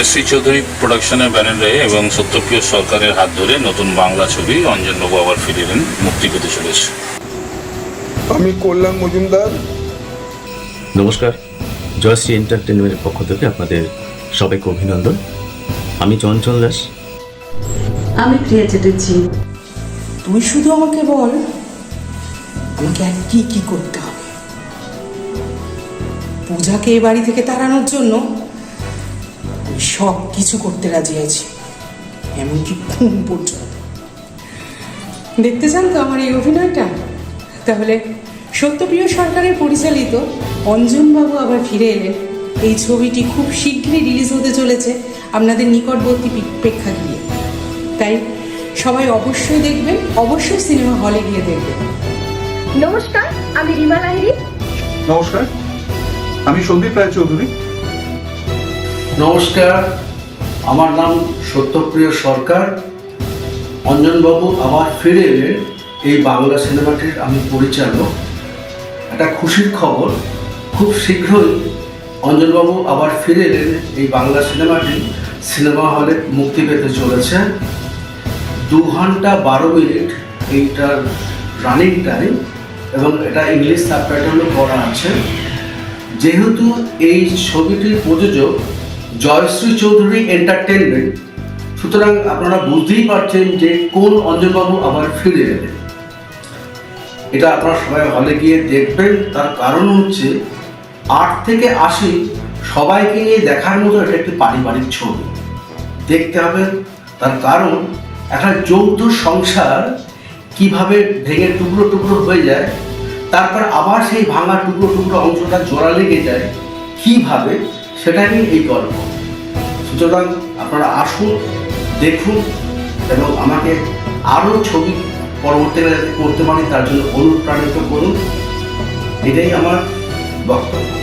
জয়শ্রী চৌধুরী প্রোডাকশনের ব্যানারে এবং সত্যপ্রিয় সরকারের হাত ধরে নতুন বাংলা ছবি অঞ্জনবাবু আবার ফিরে এলেন মুক্তি পেতে চলেছে। আমি কল্যাণ মজুমদার। নমস্কার। জয়শ্রী এন্টারটেনমেন্টের পক্ষ থেকে আপনাদের সবাইকে অভিনন্দন। আমি চঞ্চল দাস। আমি প্রিয়া চ্যাটার্জি। তুই শুধু আমাকে বল আমাকে আর কি কি করতে হবে? পূজাকে এ বাড়ি থেকে তাড়ানোর জন্য সব কিছু করতে রাজি আছি। এমনকি খুন পর্যন্ত। দেখতে চান তো আমার এই অভিনয়টা? তাহলে সত্যপ্রিয় সরকারের পরিচালিত অঞ্জনবাবু আবার ফিরে এলেন। এই ছবিটি খুব শীঘ্রই রিলিজ হতে চলেছে আপনাদের নিকটবর্তী পে- প্রেক্ষাগৃহে। তাই সবাই অবশ্যই দেখবেন অবশ্যই সিনেমা হলে গিয়ে দেখবেন। নমস্কার আমি রিমা লাহিরি নমস্কার আমি সন্দীপ রায়চৌধুরী। নমস্কার, আমার নাম সত্যপ্রিয় সরকার। অঞ্জনবাবু আবার ফিরে এলেন এই বাংলা সিনেমাটির আমি পরিচালক। একটা খুশির খবর, খুব শীঘ্রই অঞ্জনবাবু আবার ফিরে এলেন এই বাংলা সিনেমাটি সিনেমা হলে মুক্তি পেতে চলেছে। দু ঘণ্টা বারো মিনিট এইটার রানিং টাইম এবং এটা ইংলিশ সাবটাইটেলও করা আছে। যেহেতু এই ছবিটির প্রযোজক জয়শ্রী চৌধুরী এন্টারটেনমেন্ট সুতরাং আপনারা বুঝতেই পারছেন যে কোন অঞ্জনবাবু আবার ফিরে এলেন। এটা আপনারা সবাই হলে গিয়ে দেখবেন। তার কারণ হচ্ছে আট থেকে আশি সবাইকে নিয়ে দেখার মতো এটা একটি পারিবারিক ছবি। দেখতে হবে তার কারণ একটা যৌথ সংসার কীভাবে ভেঙে টুকরো টুকরো হয়ে যায়, তারপর আবার সেই ভাঙা টুকরো টুকরো অংশটা জোড়া লেগে যায়, কীভাবে সেটা নিয়ে এই গল্প। সুতরাং আপনারা আসুন, দেখুন এবং আমাকে আরও ছবি পরবর্তীকালে করতে পারি তার জন্য অনুপ্রাণিত করুন। এটাই আমার বক্তব্য।